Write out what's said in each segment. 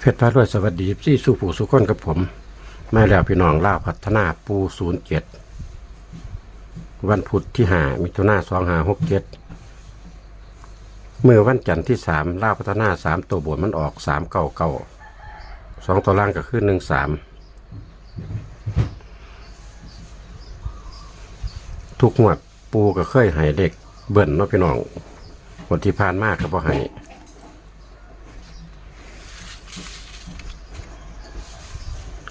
เพชรพระด้วยสวัสดีที่สู่ผู้สุขคนกับผมแม่แล้วพี่น้องล่าวพัฒนาปูศูนย์เจ็ดวันพุธที่หามิถุนาสองหาหกเจ็ดเมื่อวันจันทร์ที่สามล่าวพัฒนาสามตัวบนมันออกสามเก้าเก้าสองตัวล่างก็คือหนึ่งสามทุกงวดปูก็เคยให้เด็กเบิ่นเนาะพี่น้องวันที่ผ่านมากก็บ่ให้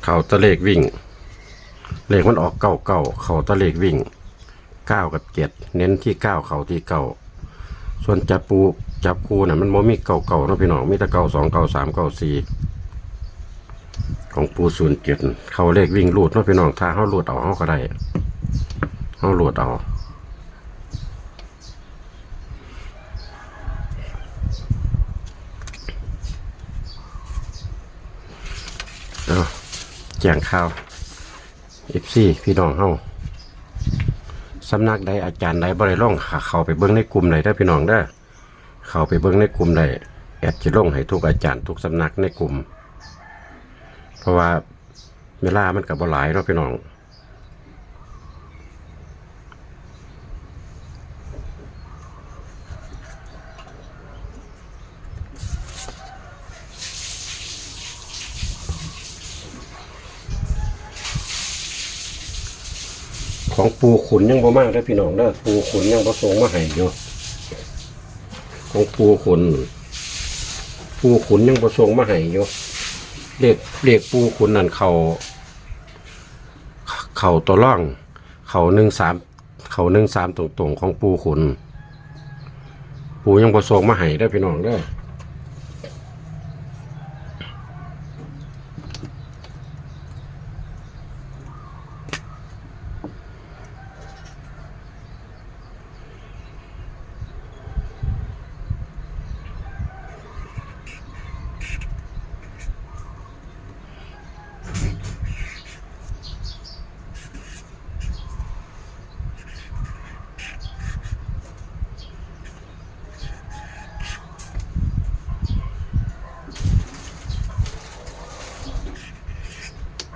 เขาตะเลขวิ่ง เลขมันออกเก้าเก้าเขาตะเลขวิ่งเก้ากับเจ็ดเน้นที่เก้าเขาที่เก้าส่วนจับปูจับคูน่ะมันโมมีเก่าเก่าเนาะพี่น้องมีแต่เก่าสองเก่าสามเก่าสี่ของปูศูนย์เจ็ดเขาเลขวิ่งลูดเนาะพี่น้องถ้าเขาลูดเอาเขาก็ได้เขาลูดอาเอา แจ้งข่าวเอฟซีพี่น้องเฮาสำนักใดอาจารย์ใดบริล่องเข้าไปเบิ้งในกลุ่มไหนได้พี่น้องได้เข้าไปเบิ้งในกลุ่มใดแอดจะล่องให้ทุกอาจารย์ทุกสำนักในกลุ่ม เพราะว่าเวลามันกับบ่หลายเนาะพี่น้อง ของปูขุนยังบ่มากได้อพี่น้องเด้อปูขุนยังบ่ส่งมาให้อยู่ของปูขุน ปูขุนยังบ่ส่งมาให้อยู่เรียกเรียกปูขุนนั่นเขาเขาตัวร่อง เขาหนึ่งสามเขาหนึ่งสามตรงๆของปูขุน ปูยังบ่ส่งมาให้ได้อพี่น้องเด้อ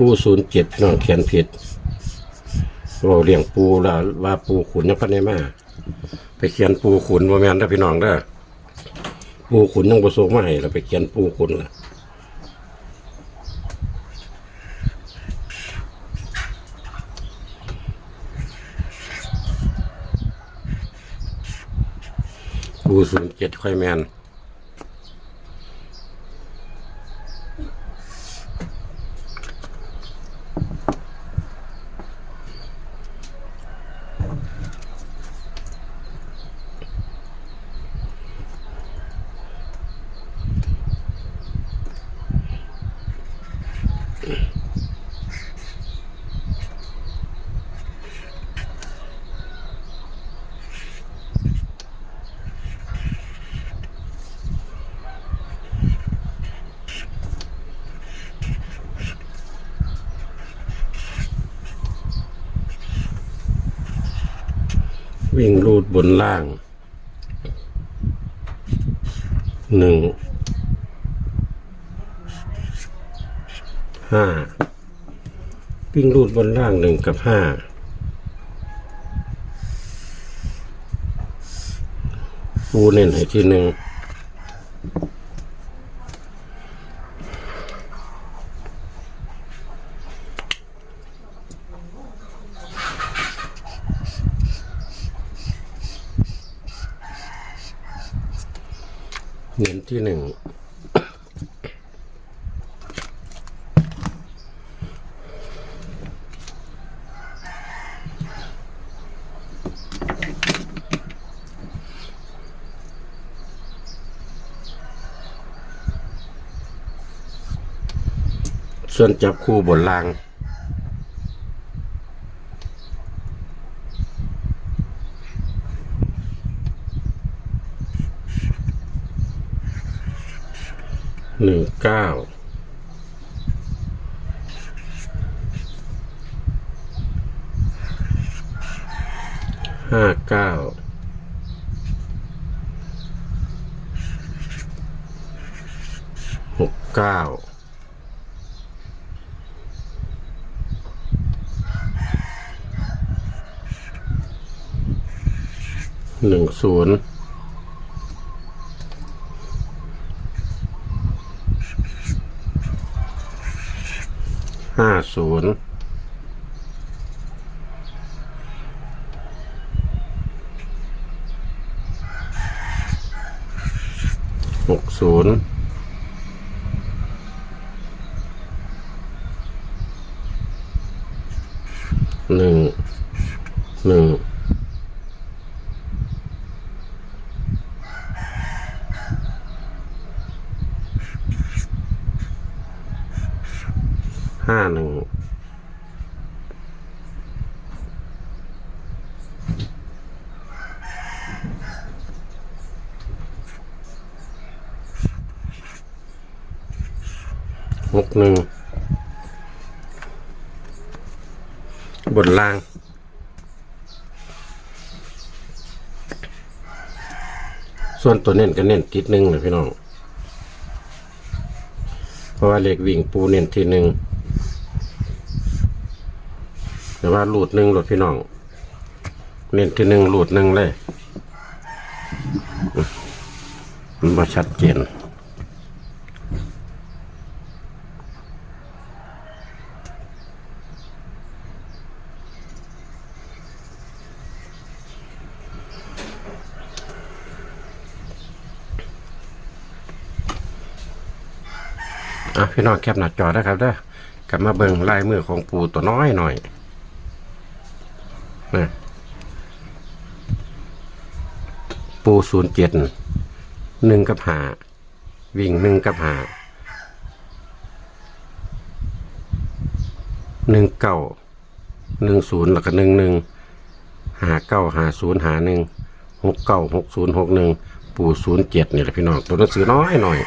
ปูศูนย์เจ็ดน้องเขียนผิดเราเลี้ยงปูล้วว่าปูขุนยังพันในมาไปเขียนปูขุนว่าแม่นได้พี่น้องได้ปูขุนยังประสงมาให้เราไปเขียนปูขุนล่ะปูศูนย์เจ็ดค่อยแมน นล่างหนึ่งห้าวิ่งรูดบนล่างหนึ่งกับห้าปูเน้นให้ทีหนึ่ง เงินที่หนึ่งส่วนจับคู่บนล่าง หนึ่งเก้าห้าเก้าหกเก้าหนึ่งศูนย์ ศูนย์หกศูนย์หนึ่งหนึ่ง ห้าหนึ่งหกหนึ่งบนล่างส่วนตัวเน้นก็เน้นติดหนึ่งเลยพี่น้อง เพราะว่าเลขวิ่งปูเน้นที่หนึ่ง แต่ว่าหลุดหนึ่งหลุดพี่น้อง เน้นที่หนึ่งหลุดหนึ่งเลยมันบ่ชัดเจนอะพี่น้องแคปหน้าจอได้ครับเด้อกลับมาเบิ่งลายมือของปูตัวน้อยหน่อย นะปูศูนย์เจ็ดหนึ่งกับหาวิ่งหนึ่งกับหาหนึ่งเก้าหนึ่งศูนย์แล้วก็หนึ่งหนึ่งหาเก้าหาศูนย์หาหนึ่งหกเก้าหกศูนย์หกหนึ่งปูศูนย์เจ็ดนี่แหละพี่น้องตัวหนังสือน้อยหน่อย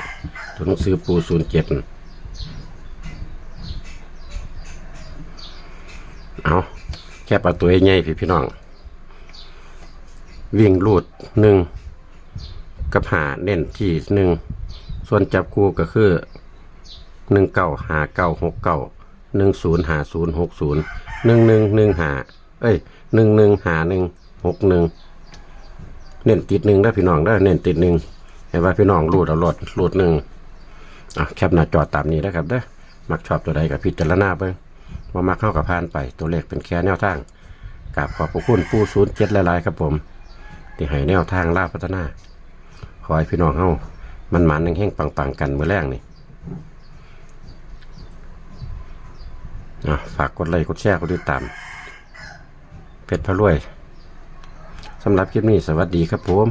ตัวหนังสือปูศูนย์เจ็ดเอา แค่ประตูใหญ่พี่พี่น้อง วิ่งลูดหนึ่งกับหาเน้นที่หนึ่งส่วนจับคู่ก็คือหนึ่งเก้าหาเก้าหกเก้าหนึ่งศูนย์หาศูนย์หกศูนย์หนึ่งหนึ่งหนึ่งหาเอ้ยหนึ่งหนึ่งหาหนึ่งหกหนึ่งเน้นติดหนึ่งได้พี่น้องได้เน้นติดหนึ่งเห็นว่าพี่น้องรูดเอารถรูดหนึ่งอะแคปหน้าจอตามนี้นะครับเด้อมักชอบตัวใดกับพิจารณาเบิ่ง มามาเข้ากับพานไปตัวเลขเป็นแค่แนวทางกราบขอบพระคุณผู้ศูนย์เจ็ดหลายๆครับผม ที่ให้แนวทางล่าพัฒนา ขอให้พี่น้องเฮามันหมันแห้งๆปังๆ กันเมื่อแรกนี่ฝากกดไลค์กดแชร์กดติดตามเพชรพระรวยสำหรับคลิปนี้สวัสดีครับผม